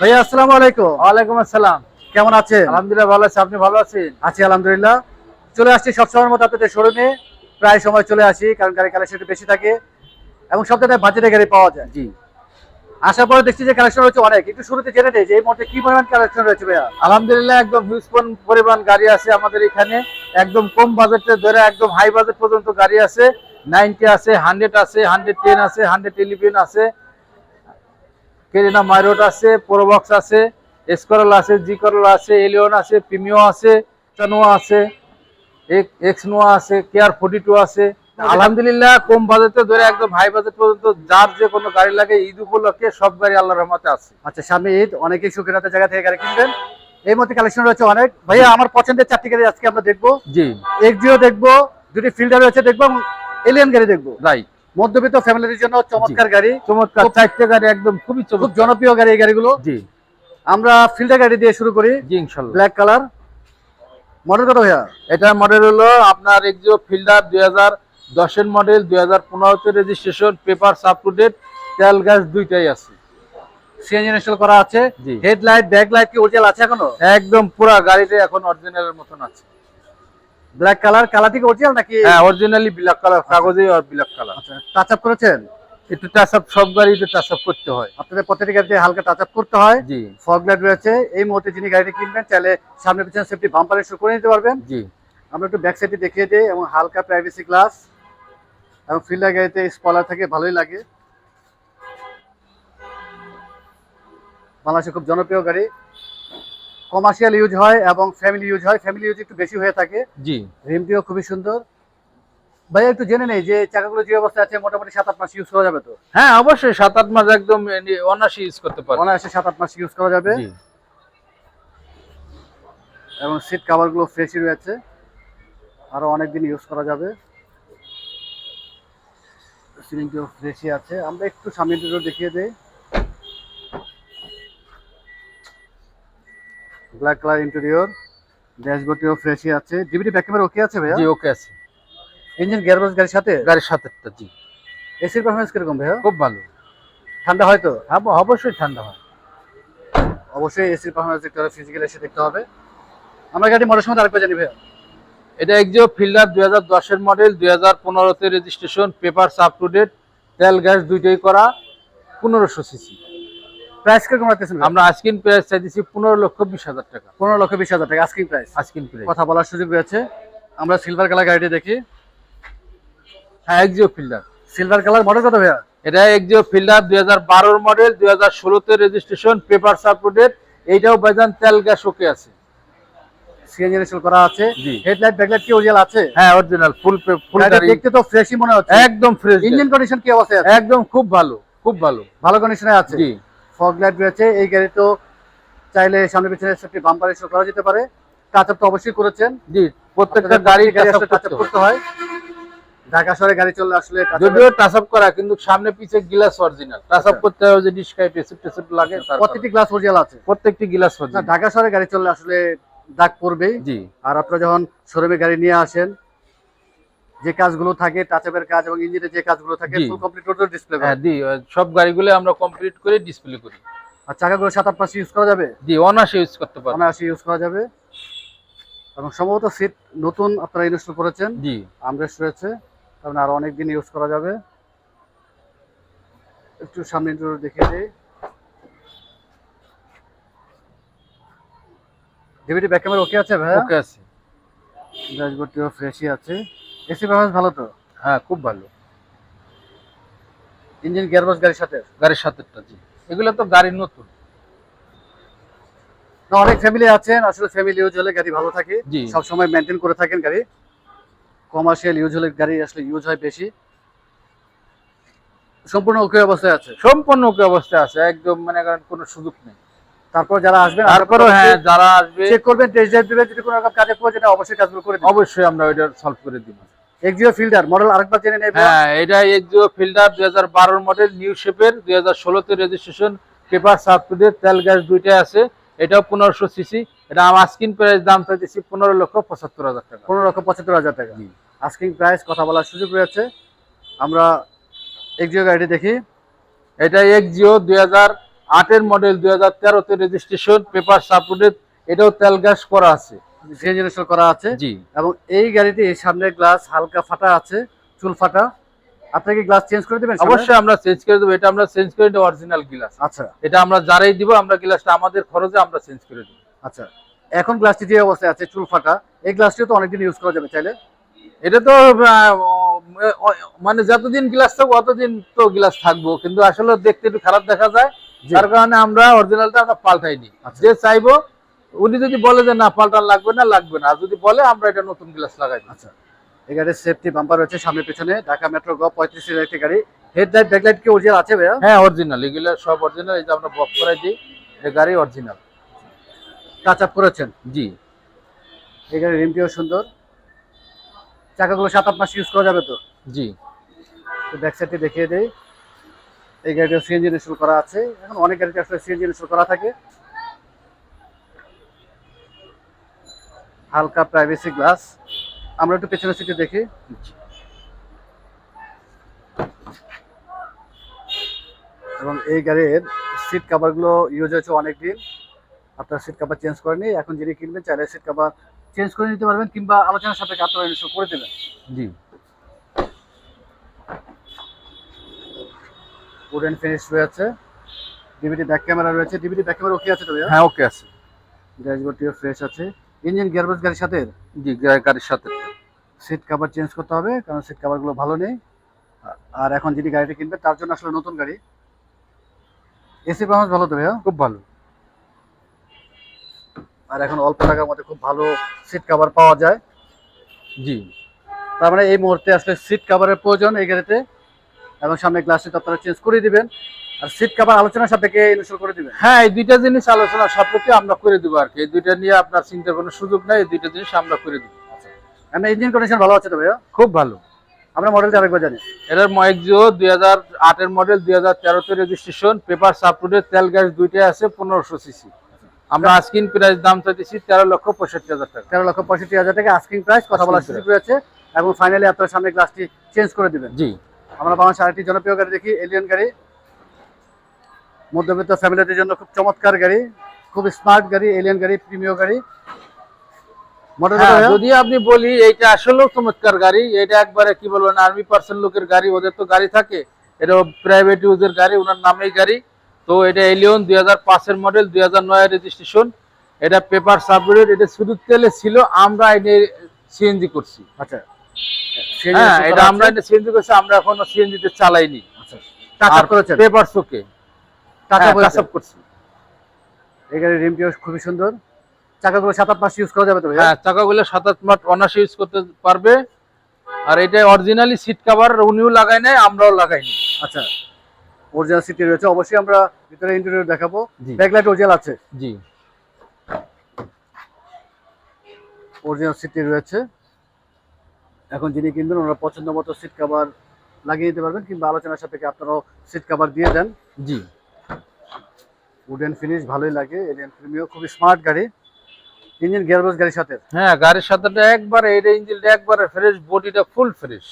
ভাইয়া আসসালামু আলাইকুম। ওয়ালাইকুম আসসালাম। কেমন আছেন? আলহামদুলিল্লাহ ভালো আছি আপনি ভালো আছেন? আছি আলহামদুলিল্লাহ। চলে আসছি সবসময়ের মতো আপনাদের শোরুমে প্রায় সময় চলে আসি কারণ গাড়ি কালেকশন একটু বেশি থাকে। এবং সব জায়গায় বাজেটে গাড়ি পাওয়া যায়। জি। আসার পরে দেখছি যে কালেকশন রয়েছে অনেক। একটু শুরুতে জেনে নেই যে এই মুহূর্তে কি পরিমাণ কালেকশন রয়েছে ভাইয়া? আলহামদুলিল্লাহ একদম হিউজ পরিমাণ গাড়ি আছে আমাদের এখানে। একদম কম বাজেটে ধরে একদম হাই বাজেট পর্যন্ত গাড়ি আছে। নাইনটি আছে হান্ড্রেড আছে হান্ড্রেড টেন আছে হান্ড্রেড ইলেভেন আছে। কেরিনা মাইরোড আছে প্রোবক্স আছে এসকরল আছে জি করল আছে এলিয়ন আছে প্রিমিও আছে চানোয়া আছে এক্স নোয়া আছে কেয়ার ফোর্টি টু আছে। আলহামদুলিল্লাহ কম বাজেটে ধরে একদম হাই বাজেট পর্যন্ত যার যে কোনো গাড়ি লাগে ঈদ উপলক্ষে সব গাড়ি আল্লাহর রহমতে আছে। আচ্ছা সামনে ঈদ অনেকেই সুখের হাতে জায়গা থেকে গাড়ি কিনবেন। এই মুহূর্তে কালেকশন রয়েছে অনেক। ভাইয়া আমার পছন্দের চারটি গাড়ি আজকে আমরা দেখব। জি। এক্সিও দেখব দুটি ফিল্ডার রয়েছে দেখব এলিয়ান গাড়ি দেখব। রাইট মধ্যবিত্ত ফ্যামিলির জন্য চমৎকার গাড়ি। চমৎকার। চারটে গাড়ি একদম খুবই খুব জনপ্রিয় গাড়ি এই গাড়িগুলো। জি। আমরা ফিল্টার গাড়ি দিয়ে শুরু করি। জি ইনশাল্লাহ। Black colour. মডেল কত ভাইয়া? এটা মডেল হলো আপনার এক্সিও ফিল্ডার দুই হাজার দশের মডেল দুই হাজার পনেরোতে রেজিস্ট্রেশন পেপার সাপ টু তেল গ্যাস দুইটাই আছে। সিএনজি ইনস্টল করা আছে। হেডলাইট ব্যাকলাইট কি অরিজিনাল আছে এখনও? একদম পুরা গাড়িতে এখন অরিজিনালের মতন আছে। ব্ল্যাক কালার কালার কি অরিজিনাল নাকি? হ্যাঁ অরিজিনালি ব্ল্যাক কালার কাগজে আর ব্ল্যাক কালার আচ্ছা টাচ আপ করেছেন? একটু টাচ আপ সব গাড়িতে টাচ আপ করতে হয়। আপনাদের প্রত্যেকটি গাড়িতে হালকা টাচ আপ করতে হয়। জি। ফগ লাইট রয়েছে। এই মুহূর্তে যিনি গাড়িটি কিনবেন চাইলে সামনে পিছনে সেফটি বাম্পার ইনস্টল করে নিতে পারবেন। জি। আমরা একটু ব্যাক সাইডে দেখিয়ে দিই এবং হালকা প্রাইভেসি গ্লাস এবং ফিল্ডার গাড়িতে স্পলার থাকে ভালোই লাগে। বাংলাদেশে খুব জনপ্রিয় গাড়ি। কমার্শিয়াল ইউজ হয় এবং ফ্যামিলি ইউজ হয়। ফ্যামিলি ইউজ একটু বেশি হয়ে থাকে। জি। রিমটিও খুবই সুন্দর। ভাই একটু জেনে নেই যে চাকাগুলো যে অবস্থা আছে মোটামুটি সাত আট মাস ইউজ করা যাবে তো? হ্যাঁ অবশ্যই সাত আট মাস একদম অনাসি ইউজ করতে পারে অনায়াসে সাত আট মাস ইউজ করা যাবে। জি। এবং সিট কাভারগুলো ফ্রেশই রয়েছে। আরও অনেক দিন ইউজ করা যাবে। সিলিংটিও ফ্রেশই আছে। আমরা একটু সামনের দিকে দেখিয়ে দেই। ব্ল্যাক কালার ইন্টেরিয়র ড্যাশবোর্ডটিও ফ্রেশই আছে। ডিভিডি ব্যাক ক্যামেরা ওকে আছে ভাইয়া? জি ওকে আছে। ইঞ্জিন গিয়ারবক্স গাড়ির সাথে? গাড়ির সাথেটা জি। এসির পারফরমেন্স কীরকম ভাইয়া? খুব ভালো। ঠান্ডা হয় তো? হ্যাঁ অবশ্যই ঠান্ডা হয়। অবশ্যই এসির পারফরমেন্স দেখতে হবে ফিজিক্যাল এসে দেখতে হবে। আমরা গাড়ি মডেল সময় আরেকবার জানি ভাইয়া। এটা এক্সিও ফিল্ডার দুই হাজার দশের মডেল দুই হাজার পনেরোতে registration paper up to date তেল গ্যাস দুইটাই করা পনেরোশো সিসি প্রাইস কীরকম রাখতেছেন আমরা প্রাইস চাইতেছি পনেরো লক্ষ বিশ হাজার টাকা। পনেরো লক্ষ বিশ হাজার টাকা প্রাইস। প্রাইস। কথা বলার সুযোগ রয়েছে। আমরা সিলভার কালার গাড়িটি দেখি। হ্যাঁ Axio Fielder silver colour model কত ভাইয়া? এটা এক্সিও ফিল্ডার দুই হাজার বারোর মডেল দুই হাজার ষোলোতে রেজিস্ট্রেশন পেপার ডেট এইটাও বাইজান তেল গ্যাস ওকে আছে সিএনজি করা আছে। জি। হেডলাইট ব্যাকলাইট কি অরিজিনাল আছে? হ্যাঁ অরিজিনাল ফুল ফুল দেখতে তো ফ্রেশই মনে হচ্ছে। একদম ফ্রেশ ইঞ্জিন কন্ডিশন কি আছে? একদম খুব ভালো খুব ভালো। ভালো কন্ডিশনে আছে? জি। ফগ লাইট রয়েছে এই গাড়ি তো চাইলে সামনে পিছনে সেফটি বাম্পার ইনস্টল করা যেতে পারে। টাচ তো অবশ্যই করেছেন। জি প্রত্যেকটা গাড়ি টাচ করতে হয়। করতে হয়। ঢাকা শহরে গাড়ি চললে আসলে যদিও টাচ আপ করা কিন্তু সামনে পিছে গ্লাস অরিজিনাল টাচ আপ আচ্ছা। করতে হবে যে ডিসকাইট এসিপ টেসিপ লাগে প্রত্যেকটি গ্লাস অরিজিনাল আছে। প্রত্যেকটি গ্লাস না অরিজিনাল ঢাকা শহরে গাড়ি চললে আসলে দাগ পড়বেই। জি। আর আপনারা যখন শোরুমে গাড়ি নিয়ে আসেন যে কাজগুলো থাকে টাচআপের কাজ এবং ইঞ্জিনের যে কাজগুলো থাকে ফুল কমপ্লিট টোটাল ডিসপ্লে হ্যাঁ দি সব গাড়িগুলো আমরা কমপ্লিট করে ডিসপ্লে করি। আর চাকাগুলো সাত আট মাস ইউজ করা যাবে? জি অনাসে ইউজ করতে পারব। অনায়াসে ইউজ করা যাবে। এবং সম্ভবত সিট নতুন আপনারা ইনস্টল করেছেন। জি। আমরেস্ট রয়েছে কারণ আরও অনেক দিন ইউজ করা যাবে। একটু সামনে দেখিয়ে দিই। ডিভিডি ব্যাক ক্যামেরা ওকে আছে ভাই ওকে আছে। ড্যাশবোর্ডটিও ফ্রেশই আছে। এসি পারফরমেন্স ভালো তো? হ্যাঁ খুব ভালো। ইঞ্জিন গিয়ারবক্স গাড়ির সাথে? গাড়ির সাথেটা জি। এগুলো তো গাড়ি নতুন। না অনেক ফ্যামিলি আছেন আসলে ফ্যামিলি ইউজ হলে গাড়ি ভালো থাকে। সব সময় মেনটেন করে থাকেন গাড়ি। কমার্শিয়াল ইউজ হলে গাড়ি আসলে ইউজ হয় বেশি। সম্পূর্ণ ওকে অবস্থায় আছে? সম্পূর্ণ ওকে অবস্থায় আছে একদম মানে কোনো সুযোগ নেই। তারপর যারা আসবেন তারপরেও হ্যাঁ যারা আসবে চেক করবেন টেস্ট ড্রাইভ দিবেন যদি কোনো রকম কাজে প্রয়োজন হয়, অবশ্যই কাজগুলো করে অবশ্যই আমরা ওইটা সলভ করে দিব। এক্সিও ফিল্ডার মডেল আরেকবার জেনে নেবেন হ্যাঁ এটা এক্সিও দুই হাজার বারোর মডেল নিউ শেপের দুই হাজার ষোলোতে রেজিস্ট্রেশন পেপার সাবটুডে তেল গ্যাস দুইটাই আছে। এটাও পনেরোশো সিসি এটা আমার স্ক্রিন প্রাইস দাম চাইতেছি পনেরো লক্ষ পঁচাত্তর হাজার টাকা। পনেরো লক্ষ পঁচাত্তর হাজার টাকা। আস্কিং প্রাইস কথা বলার সুযোগ রয়েছে। আমরা এক্সিও গাড়িটি দেখি। এটা এক্সিও দুই হাজার আটের মডেল দুই হাজার তেরোতে রেজিস্ট্রেশন পেপার সাপোর্টেড এটাও তেল গ্যাস করা আছে। করা আছে। জি। এবং এই গাড়িতে সামনের গ্লাস হালকা ফাটা আছে চুল ফাটা। আপনি কি গ্লাস চেঞ্জ করে দেবেন সামনে? অবশ্যই আমরা চেঞ্জ করে দেবো। এটা আমরা চেঞ্জ করে দেবো অরিজিনাল গ্লাস আচ্ছা। এটা আমরা যারাই দিব আমরা গ্লাসটা আমাদের খরচে আমরা চেঞ্জ করে দেবো। আচ্ছা। এখন গ্লাসটি যে অবস্থায় আছে চুল ফাটা এই গ্লাসটিও তো অনেকদিন ইউজ করা যাবে চাইলে এটা তো মানে যতদিন গ্লাস থাকব অতদিন তো গ্লাস থাকব। কিন্তু আসলে দেখতে একটু খারাপ দেখা যায়। যার কারণে আমরা অরিজিনালটা আমরা পাল্টাইনি। আচ্ছা। যে চাইব উনি যদি বলে যে না পাল্টান লাগবে না লাগবে না। আর যদি বলে আমরা এটা নতুন গ্লাস লাগাই আচ্ছা এই গাড়ির সেফটি বাম্পার রয়েছে সামনে পিছনে। ঢাকা মেট্রো গ পঁয়ত্রিশ একটি গাড়ি। হেডলাইট ব্যাকলাইট কি অরিজিনাল আছে ভাইয়া? হ্যাঁ অরিজিনাল এগুলো সব অরিজিনাল এই যে আমরা বক্স করাই দিই এটা গাড়ি অরিজিনাল টাচ আপ করেছেন? জি। এই গাড়ির রিমটিও সুন্দর। চাকাগুলো সাত আট মাস ইউজ করা যাবে তো? জি। তো ব্যাক সাইডটি দেখিয়ে দেই। এই গাড়িটা সিএনজি ইনস্টল করা আছে। এখন অনেক গাড়িতে আসলে সিএনজি ইনস্টল করা থাকে। হালকা প্রাইভেসি গ্লাস আমরা একটু পেছনের সিটে দেখি। এবং এই গাড়ির সিট কাভারগুলো ইউজ হয়েছে অনেকদিন। আপনার সিট কাভার চেঞ্জ করেনি এখন যিনি কিনবেন চাইলে সিট কাভার চেঞ্জ করে নিতে পারবেন কিংবা আলোচনার সাথে আপনারা ইনস্টল করে দেবেন। জি। উডেন ফিনিশ রয়েছে। ডিভিডি ব্যাক ক্যামেরা রয়েছে। ডিভিডি ব্যাক ক্যামেরা ওকে আছে তো হ্যাঁ ওকে আছে। ড্যাশবোর্ডটিও ফ্রেশ আছে। ইঞ্জিন গিয়ারবক্স গাড়ির সাথে? জি গাড়ির সাথে। সিট কভার চেঞ্জ করতে হবে কারণ সিট কভারগুলো ভালো নেই। আর এখন যিনি গাড়িটা কিনবে তার জন্য আসলে নতুন গাড়ি। এসি পারফরমেন্স ভালো তো ভাইয়া? খুব ভালো। আর এখন অল্প টাকার মধ্যে খুব ভালো সিট কভার পাওয়া যায়। জি। তার মানে এই মুহূর্তে আসলে সিট কভারের প্রয়োজন এই গাড়িতে। এবং সামনে গ্লাসটি আপনারা চেঞ্জ করে দিবেন। আর সিট কভার আলোচনার সাপেক্ষে ইনস্টল করে দিবেন? হ্যাঁ এই দুইটা জিনিস আলোচনা সাপেক্ষে আমরা করে দিব আর কি। এই দুইটা নিয়ে আপনার চিন্তার কোনো সুযোগ নাই এই দুইটা জিনিস আমরা করে দিব। আমরা ইঞ্জিন কন্ডিশন ভালো আছে তো ভাইয়া? খুব ভালো। আমরা মডেলটা আরেকবার জানি। এটার ময়েকজিও দুই হাজার আটের মডেল দুই হাজার তেরোতে রেজিস্ট্রেশন পেপার সাপোর্টের তেল গ্যাস দুইটাই আছে পনেরোশো সিসি আমরা আস্কিন প্রাইস দাম চাইতেছি তেরো লক্ষ পঁয়ষট্টি হাজার টাকা। তেরো লক্ষ পঁয়ষট্টি হাজার টাকা আস্কিং প্রাইস কথা বলা সুযোগ রয়েছে। এবং ফাইনালি আপনার সামনে গ্লাসটি চেঞ্জ করে দিবেন। জি। আমরা বাংলাদেশ আরেকটি জনপ্রিয় গাড়ি দেখি এলিয়ান গাড়ি। মধ্যবিত্ত ফ্যামিলিদের জন্য খুব চমৎকার গাড়ি খুব স্মার্ট গাড়ি এলিয়ন গাড়ি প্রিমিয় গাড়ি। হ্যাঁ, যদি আপনি বলি এইটা আসলেও চমৎকার গাড়ি এটা একবারে কি বলবেন আর্মি পার্সন লোকের গাড়ি ওদের তো গাড়ি থাকে। এটা প্রাইভেট ইউজের গাড়ি ওনার নামেই গাড়ি। তো এটা এলিয়ন দুই হাজার পাঁচের মডেল দুই হাজার নয়ের রেজিস্ট্রেশন এটা পেপার সাবমিটেড এটা শুধু তেলে ছিল আমরা এটা সিএনজি করছি। আচ্ছা। হ্যাঁ এটা আমরা এটা সিএনজি করছি আমরা এখনও সিএনজি তে চালাইনি। করেছেন পেপার শোকে টাচ আপ কাজ করছি। এই গাড়ির রিমটিও খুবই সুন্দর। চাকাগুলো সাত আট মাস ইউজ করা যাবে তো হ্যাঁ চাকাগুলো সাত আট মাস ইউজ করতে পারবে। আর এটা অরিজিনালি সিট কভার উনিও লাগাই নাই আমরাও লাগাইনি আচ্ছা অরিজিনাল সিটি রয়েছে। অবশ্যই আমরা ভিতরে ইন্টেরিয়র দেখাবো। জি। ব্যাকলাইট অরিজিনাল আছে। জি। অরিজিনাল সিটি রয়েছে। এখন যিনি কিনবেন ওনারা পছন্দ মতো সিট কভার লাগিয়ে দিতে পারবেন কিংবা আলোচনার সাপেক্ষে আপনারাও সিট কভার দিয়ে দেন। জি। উডেন ফিনিশ ভালোই লাগে এলিয়ান প্রিমিও খুবই স্মার্ট গাড়ি। ইঞ্জিন গিয়ারবক্স গাড়ির সাথে? হ্যাঁ গাড়ির সাথে একবারে এটা ইঞ্জিনটা একবারে ফ্রেশ বডিটা full fresh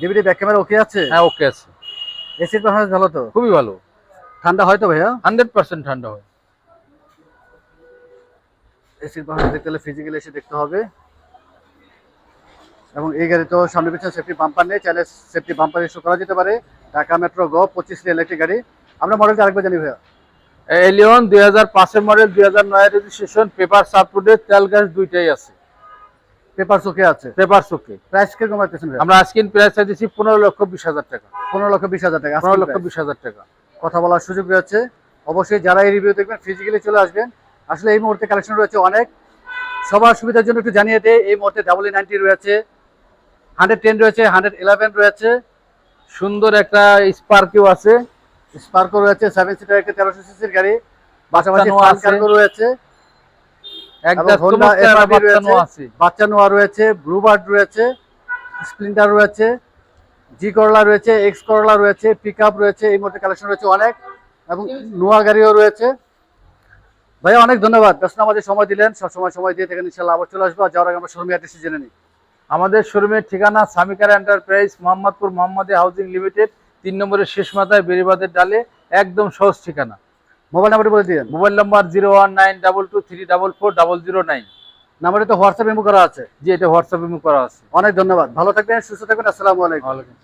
DVD back camera okay আছে? হ্যাঁ ওকে আছে। এসির পারফরমেন্স ভালো তো? খুবই ভালো। ঠান্ডা হয় তো ভাইয়া? হান্ড্রেড পার্সেন্ট ঠান্ডা হয়। এসির পারফরমেন্স দেখতে হলে ফিজিক্যালি এসে দেখতে হবে। এবং এই গাড়ি তো সামনে পিছনে সেফটি বাম্পার নেই চাইলে সেফটি বাম্পার ইস্যু করা যেতে পারে। ঢাকা মেট্রো গ পঁচিশ ইলেকট্রিক গাড়ি। আমরা মডেলটা আরেকবার জানি ভাইয়া। এলিয়ন দুই হাজার পাঁচের মডেল দুই হাজার নয় রেজিস্ট্রেশন পেপার সাপোর্টেড তেল গ্যাস দুইটাই আছে। পেপার চোখে আছে? পেপার চোখে। প্রাইস কীরকম রাখতেছেন আমরা আজকে প্রাইস চাইতেছি পনেরো লক্ষ বিশ হাজার টাকা। পনেরো লক্ষ বিশ হাজার টাকা পনেরো লক্ষ বিশ হাজার টাকা। কথা বলার সুযোগ রয়েছে। অবশ্যই যারা এই রিভিউ দেখবেন ফিজিক্যালি চলে আসবেন। আসলে এই মুহূর্তে কালেকশন রয়েছে অনেক। সবার সুবিধার জন্য একটু জানিয়ে দেয় এই মুহূর্তে ডাবল নাইনটি রয়েছে। হান্ড্রেড টেন রয়েছে হান্ড্রেড ইলেভেন রয়েছে। সুন্দর একটা স্পার্কিও আছে। স্পার্কো রয়েছে সেভেন সিটার একটা তেরোশো সিসির গাড়ি। পাশাপাশি নোয়া রয়েছে। রয়েছে। বাচ্চা নোয়া রয়েছে জি করলা রয়েছে এক্স করলা রয়েছে পিক রয়েছে এই কালেকশন রয়েছে অনেক। এবং নোয়া গাড়িও রয়েছে। ভাইয়া অনেক ধন্যবাদ। ব্যস্ত আমাদের সময় দিলেন। সবসময় সময় দিয়ে থাকেন ইনশাল্লাহ আবার চলে আসব। আর যাওয়ার আগে আমরা শোরুমে অ্যাড্রেসটি জেনে নিই। আমাদের শোরুমের ঠিকানা সামিকার এন্টারপ্রাইজ মোহাম্মদপুর মোহাম্মদী হাউজিং লিমিটেড তিন নম্বরের শেষ মাথায় বেরিবাদের ডালে একদম সহজ ঠিকানা। মোবাইল নাম্বার বলে দিন mobile number zero one nine double two three double four double zero nine. নাম্বারে তো হোয়াটসঅ্যাপ এমু করা আছে। যে এটা হোয়াটসঅ্যাপ এমু করা আছে। অনেক ধন্যবাদ। ভালো থাকবেন সুস্থ থাকবেন। আসসালামু আলাইকুম।